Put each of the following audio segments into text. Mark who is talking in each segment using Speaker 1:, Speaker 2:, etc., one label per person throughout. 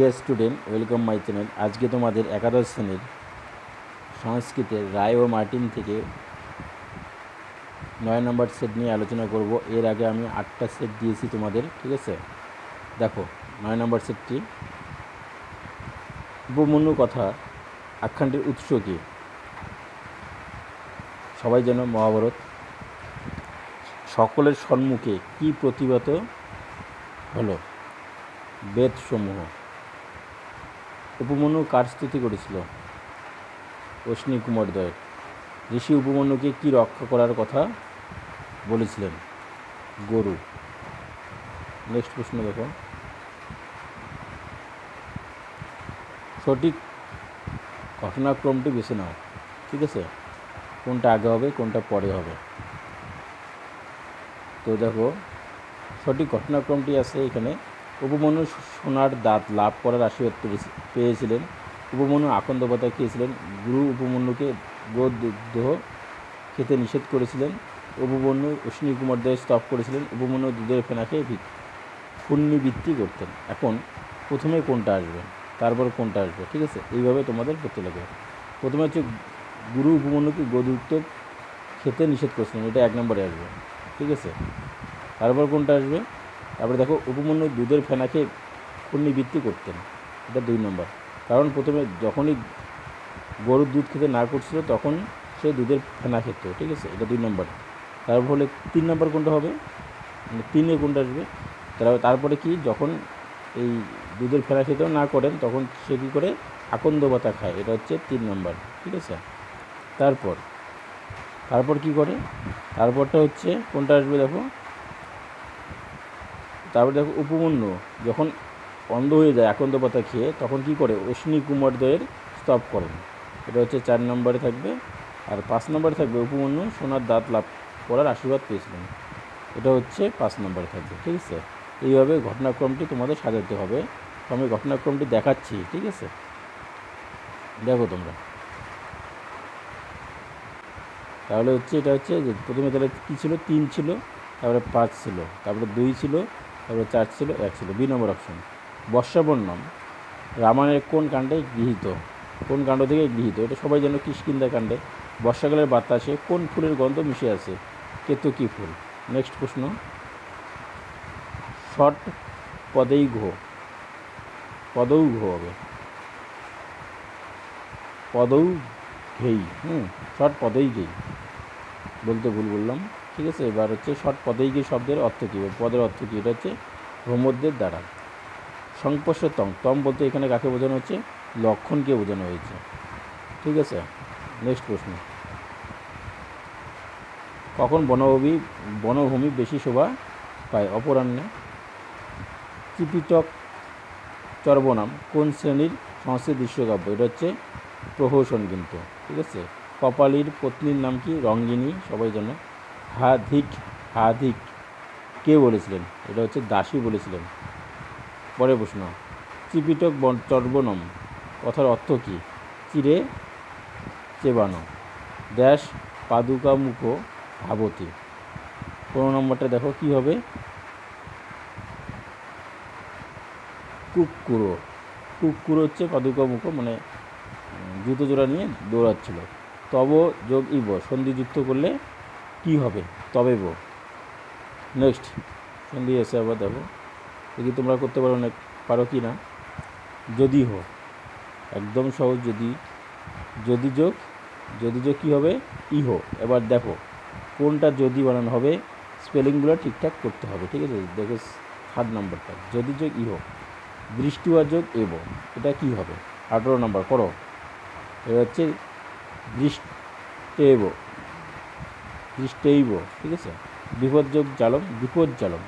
Speaker 1: Dear student welcome my channel আজকে তোমাদের একাদশ শ্রেণির সংস্কৃতের রায় ও মার্টিন থেকে নয় নম্বর সেট নিয়ে আলোচনা করব। এর আগে আমি আটটা সেট দিয়েছি তোমাদের, ঠিক আছে? দেখো, নয় নম্বর সেটটি। উপমন্যু কথা, আখ্যানটির উৎস কী? সবাই যেন মহাভারত। সকলের সম্মুখে কি প্রতিভাত হলো? বেদসমূহ। উপমন্যু কার স্তুতি করেছিল? অশ্বিনী কুমার দয়ের ঋষি উপমন্যুকে কি রক্ষা করার কথা বলেছিলেন? গরু। নেক্সট প্রশ্ন দেখো। সঠিক ঘটনাক্রমটি বেছে নাও, ঠিক আছে? কোনটা আগে হবে, কোনটা পরে হবে। তো দেখো, সঠিক ঘটনাক্রমটি আছে এখানে। উপমন্যু সোনার দাঁত লাভ করার আশীর্বাদ পেয়েছি- পেয়েছিলেন। উপমন্যু আকন্দবতা খেয়েছিলেন। গুরু উপমন্যুকে গোদ দুগ্ধ খেতে নিষেধ করেছিলেন। উপমন্যু অশ্বিনী কুমার দেয় স্তব করেছিলেন। উপমন্যু দুধের ফেনাকে পুণ্যবৃত্তি করতেন। এখন প্রথমে কোনটা আসবে? তারপর কোনটা আসবে? ঠিক আছে? এইভাবে তোমাদের করতে লাগবে প্রথমে হচ্ছে গুরু উপমন্যুকে গোদুক্ত খেতে নিষেধ করেছিলেন। এটা এক নম্বরে আসবে। ঠিক আছে? তারপর কোনটা আসবে? তারপরে দেখো উপমন্যু দুধের ফেনাকে পুণ্যবৃত্তি করতেন। এটা দুই নম্বর। কারণ প্রথমে যখনই গরুর দুধ খেতে না করছিল, তখন সে দুধের ফেনা খেত, ঠিক আছে? এটা দুই নম্বর। তারপর হলে তিন নম্বর কোনটা হবে? মানে তিনে কোনটা আসবে? তারা তারপরে কি যখন এই দুধের ফেনা খেতেও না করেন, তখন সে কী করে? আকন্দ পাতা খায়, এটা হচ্ছে তিন নম্বর, ঠিক আছে? তারপর তারপর কি করে? তারপরটা হচ্ছে কোনটা আসবে দেখো? তারপর দেখো উপমন্যু যখন অন্ধ হয়ে যায় আকন্দ পাতা খেয়ে, তখন কি করে? অশ্বিনী কুমারদ্বয়ের স্তব করেন। এটা হচ্ছে চার নম্বরে থাকবে। আর পাঁচ নম্বরে থাকবে উপমন্যু সোনার দাঁত লাভ করার আশীর্বাদ পেয়েছিলেন। এটা হচ্ছে পাঁচ নম্বরে থাকবে, ঠিক আছে? এইভাবে ঘটনাক্রমটি তোমাদের সাজাতে হবে। আমি ঘটনাক্রমটি দেখাচ্ছি, ঠিক আছে? দেখো তোমরা। তাহলে হচ্ছে, এটা হচ্ছে যে প্রথমে তাহলে কী ছিল? তিন ছিল, তারপরে পাঁচ ছিল, তারপরে দুই ছিল তারপরে চার ছিল, এক ছিল। বি নম্বর অপশন বর্ষাবর্ণম রামায়ণের কোন কাণ্ডে গৃহীত? কোন কাণ্ড থেকে গৃহীত? এটা সবাই যেন কিষ্কিন্দা কাণ্ডে। বর্ষাকালের বাতাসে কোন ফুলের গন্ধ মিশে আছে? কেতকী ফুল। নেক্সট প্রশ্ন। শট পদেই ঘো পদৌ ঘো হবে। পদৌ ঘেই। হুম শর্ট পদেই ঘেই। বলতে ভুল বললাম। ঠিক আছে? এবার হচ্ছে শর্ট পদেই ঘেই শব্দের অর্থ কী? পদের অর্থ কী? এটা হচ্ছে ভ্রমদের দ্বারা। সংস্পর্শ তম তম বলতে এখানে কাকে বোঝানো হচ্ছে? লক্ষণকে বোঝানো হয়েছে। ঠিক আছে? নেক্সট প্রশ্ন। কখন বনভূমি বনভূমি বেশি শোভা পায়? অপরাহ্নে। ত্রিপিটক চর্বনাম, কোন শ্রেণির সংস্কৃত দৃশ্যকাব্য? এটা হচ্ছে প্রহসন কিন্তু। ঠিক আছে? কপালীর পত্নীর নাম কি? রঙ্গিনী, সবাই জানো। হাধিক হাধিক কে বলেছিলেন? এটা হচ্ছে দাসী বলেছিলেন। পরে প্রশ্ন বন- চর্বনম, কথার অর্থ কী? চিরে চেবানো ড্যাশ পাদুকা মুখ ভাবতী। পনেরো নম্বরটা দেখো কী হবে? কুকুরো কুকুরো হচ্ছে পাদুকা মুখ মানে জুতো জোড়া নিয়ে দৌড়াচ্ছিল। তব যোগ ইব, সন্ধিযুক্ত করলে কি হবে? তবে বো নেক্সট সন্ধি এসে আবার দেখো। দেখি তোমরা করতে পারো না, পারো কি না? যদি হো, একদম সহজ যদি যদি যোগ যদি যোগ কী হবে? ইহো এবার দেখো, কোনটা যদি বানানো হবে? স্পেলিংগুলো ঠিকঠাক করতে হবে, ঠিক আছে? দেখো থার্ড নম্বরটা। যদি যোগ ইহো দৃষ্টিওয়া যোগ এব এটা কি হবে? আঠেরো নম্বর, করো। এবার হচ্ছে দৃষ্টেব দৃষ্টেইব ঠিক আছে? বিপদযোগ জালম বিপদ জালম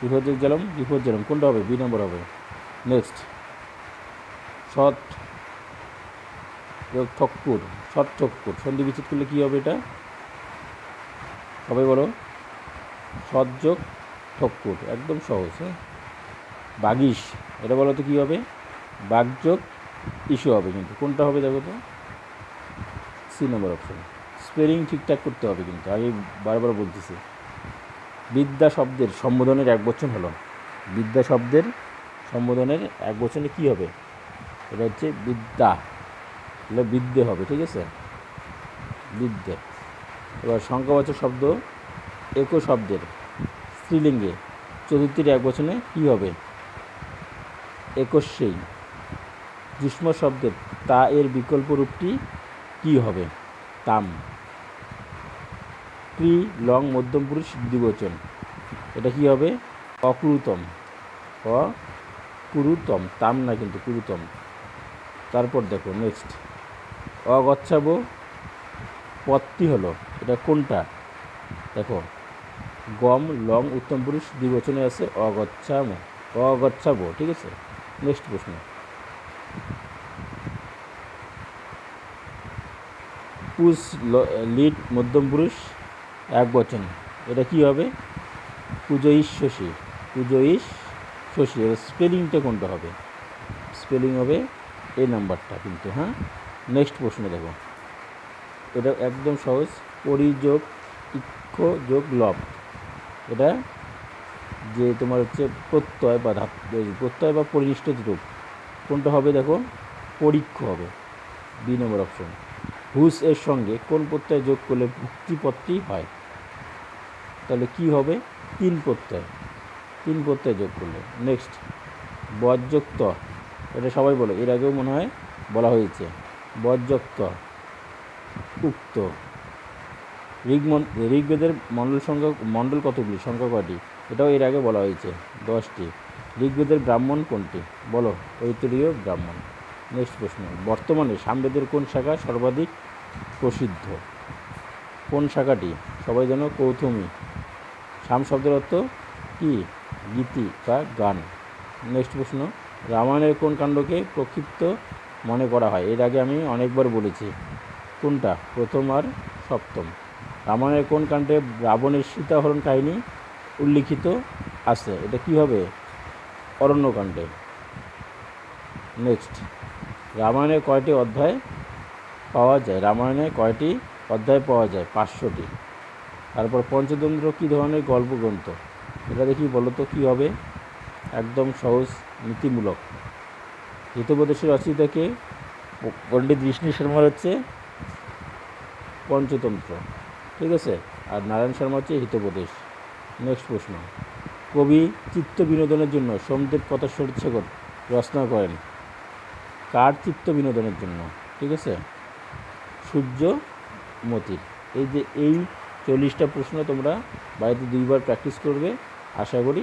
Speaker 1: বিপদযোগ জালম বিপদ জালম কোনটা হবে? বি নম্বর হবে। নেক্সট সৎ ঠক্কুর সৎ ঠক্কুর। সন্ধি বিচ্ছেদ করলে কী হবে এটা? সবাই বলো। সৎযোগ ঠক্কুর, একদম সহজ হ্যাঁ? বাগিস, এটা বলো তো কী হবে? বাগযোগ ইস্যু হবে কিন্তু। কোনটা হবে দেখো তো? সি নম্বর অপশন স্পেলিং ঠিকঠাক করতে হবে কিন্তু আগে বারবার বলতেছি। বিদ্যা শব্দের সম্বোধনের এক বচন হলো। বিদ্যা শব্দের সম্বোধনের এক বচনে কী হবে? এটা হচ্ছে বিদ্যা। এটা বিদ্যে হবে, ঠিক আছে? বিদ্যে। এবার সংখ্যাবাচক শব্দ একো শব্দের স্ত্রীলিঙ্গে চতুর্থীর এক বচনে কী হবে? একস্যেই যুষ্ম শব্দের তা এর বিকল্প রূপটি কী হবে? তাম। ক্রি লং, মধ্যম পুরুষ দ্বিবচন এটা কি হবে? অকুরুতম। অকুরুতম। তাম না কিন্তু কুরুতম। তারপর দেখো নেক্সট অগচ্ছাব। পদটি হলো। এটা কোনটা? দেখো, গম, লং, উত্তম পুরুষ দ্বিবচনে আছে অগচ্ছাম। অগচ্ছাব, ঠিক আছে? নেক্সট প্রশ্ন। পুষ লিড, মধ্যম পুরুষ এক বচন। এটা কি হবে? পুজোইশ শশী। পুজোইশ শশী। এবার স্পেলিংটা কোনটা হবে? স্পেলিং হবে এই নাম্বারটা কিন্তু হ্যাঁ? নেক্সট প্রশ্ন দেখো। এটা একদম সহজ। পরিযোগ, ইক্ষ, যোগ, লব। এটা যে তোমার হচ্ছে প্রত্যয় বা ধাপ প্রত্যয় বা পরিনিষ্ঠ রূপ। কোনটা হবে দেখো? পরীক্ষ হবে। B number option. হুস এর সঙ্গে কোন প্রত্যয় যোগ করলে ভুক্তিপদটি হয়? তাহলে কি হবে? তিন প্রত্যয় তিন প্রত্যয় যোগ করলে। নেক্সট বজ্যক্ত এটা সবাই বলে। এর আগেও মনে হয় বলা হয়েছে। বজ্যক্ত উক্ত। ঋগ্মন- ঋগ্বেদের মণ্ডল সংখ্যা, মণ্ডল কতগুলি? সংখ্যা কয়টি? এটাও এর আগে বলা হয়েছে। দশটি। ঋগ্বেদের ব্রাহ্মণ কোনটি? বলো। ঐতরীয় ব্রাহ্মণ। নেক্সট প্রশ্ন। বর্তমানে সামবেদের কোন শাখা সর্বাধিক প্রসিদ্ধ? কোন শাখাটি? সবাই যেন কৌথুমী। সাম শব্দের অর্থ কি? গীতি বা গান। নেক্সট প্রশ্ন, রামায়ণের কোন কাণ্ডকে প্রক্ষিপ্ত মনে করা হয়? এর আগে আমি অনেকবার বলেছি। কোনটা? প্রথম আর সপ্তম। রামায়ণের কোন কাণ্ডে রাবণের সীতাহরণ কাহিনী উল্লিখিত আছে? এটা কি হবে? অরণ্যকাণ্ডে। নেক্সট, রামায়ণের কয়টি অধ্যায় পাওয়া যায়? রামায়ণে কয়টি অধ্যায় পাওয়া যায়? পাঁচশোটি। তারপর পঞ্চতন্ত্র কী ধরনের গল্পগ্রন্থ? এটা দেখি বলো তো কী হবে? একদম সহজ, নীতিমূলক। হিতোপদেশের রচয়িতাকে প- পণ্ডিত বিষ্ণু শর্মার হচ্ছে পঞ্চতন্ত্র, ঠিক আছে? আর নারায়ণ শর্মা হচ্ছে হিতোপদেশ। নেক্সট প্রশ্ন। কবি চিত্ত বিনোদনের জন্য সোমদেব কত পথশ্বরচ্ছেকর রচনা করেন, কার চিত্ত বিনোদনের জন্য? ঠিক আছে? সূর্যমতির। এই যে এই চল্লিশটা প্রশ্ন তোমরা বাড়িতে দুইবার প্র্যাকটিস করবে। আশা করি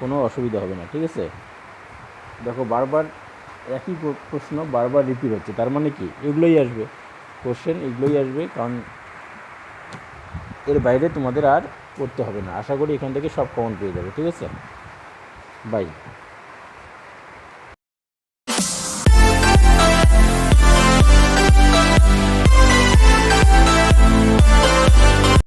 Speaker 1: কোনো অসুবিধা হবে না, ঠিক আছে? দেখো, বারবার একই প্রশ্ন বারবার রিপিট হচ্ছে, তার মানে কি? এগুলোই আসবে। কোশ্চেন এগুলোই আসবে, কারণ এর বাইরে তোমাদের আর করতে হবে না। আশা করি এখান থেকে সব কমন পেয়ে যাবে, ঠিক আছে? বাই